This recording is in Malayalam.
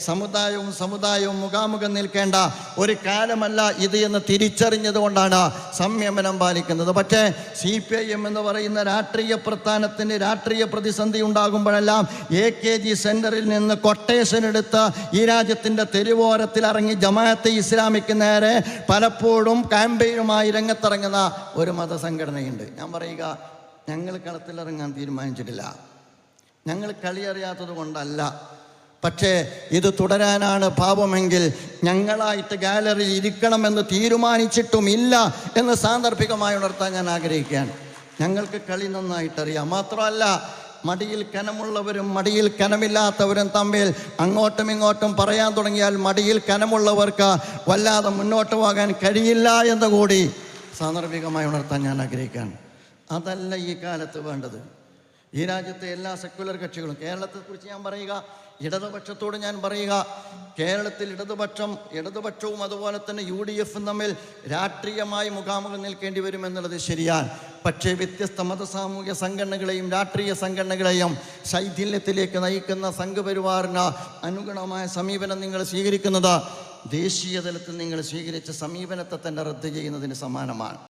സമുദായവും സമുദായവും മുഖാമുഖം നിൽക്കേണ്ട ഒരു കാലമല്ല ഇത് എന്ന് തിരിച്ചറിഞ്ഞത് കൊണ്ടാണ് സംയമനം പാലിക്കുന്നത്. പക്ഷേ സി പി ഐ എം എന്ന് പറയുന്ന രാഷ്ട്രീയ പ്രസ്ഥാനത്തിന് രാഷ്ട്രീയ പ്രതിസന്ധി ഉണ്ടാകുമ്പോഴെല്ലാം എ കെ ജി സെന്ററിൽ നിന്ന് കൊട്ടേഷൻ എടുത്ത് ഈ രാജ്യത്തിന്റെ തെരുവോരത്തിൽ ഇറങ്ങി ജമാഅത്തെ ഇസ്ലാമിക്ക് നേരെ പലപ്പോഴും ക്യാമ്പയിനുമായി രംഗത്തിറങ്ങുന്ന ഒരു മതസംഘടനയുണ്ട്. ഞാൻ പറയുക ഞങ്ങൾ കളത്തിലിറങ്ങാൻ തീരുമാനിച്ചിട്ടില്ല. ഞങ്ങൾ കളിയറിയാത്തത് കൊണ്ടല്ല. പക്ഷേ ഇത് തുടരാനാണ് പാപമെങ്കിൽ ഞങ്ങളായിട്ട് ഗാലറിയിൽ ഇരിക്കണമെന്ന് തീരുമാനിച്ചിട്ടുമില്ല എന്ന് സാന്ദർഭികമായി ഉണർത്താൻ ഞാൻ ആഗ്രഹിക്കുകയാണ്. ഞങ്ങൾക്ക് കളി നന്നായിട്ടറിയാം. മാത്രമല്ല മടിയിൽ കനമുള്ളവരും മടിയിൽ കനമില്ലാത്തവരും തമ്മിൽ അങ്ങോട്ടും ഇങ്ങോട്ടും പറയാൻ തുടങ്ങിയാൽ മടിയിൽ കനമുള്ളവർക്ക് വല്ലാതെ മുന്നോട്ട് പോകാൻ കഴിയില്ല എന്ന് കൂടി സാന്ദർഭികമായി ഉണർത്താൻ ഞാൻ ആഗ്രഹിക്കുകയാണ്. അതല്ല ഈ കാലത്ത് വേണ്ടത്. ഈ രാജ്യത്തെ എല്ലാ സെക്യുലർ കക്ഷികളും. കേരളത്തെക്കുറിച്ച് ഞാൻ പറയുക ഇടതുപക്ഷത്തോട് ഞാൻ പറയുക കേരളത്തിൽ ഇടതുപക്ഷം ഇടതുപക്ഷവും അതുപോലെ തന്നെ യു ഡി എഫും തമ്മിൽ രാഷ്ട്രീയമായി മുഖാമുഖം നിൽക്കേണ്ടി വരുമെന്നുള്ളത് ശരിയാൽ പക്ഷേ വ്യത്യസ്ത മതസാമൂഹ്യ സംഘടനകളെയും രാഷ്ട്രീയ സംഘടനകളെയും ശൈഥില്യത്തിലേക്ക് നയിക്കുന്ന സംഘപരിവാറിന് അനുഗുണമായ സമീപനം നിങ്ങൾ സ്വീകരിക്കുന്നത് ദേശീയ തലത്തിൽ നിങ്ങൾ സ്വീകരിച്ച സമീപനത്തെ തന്നെ റദ്ദ് ചെയ്യുന്നതിന് സമാനമാണ്.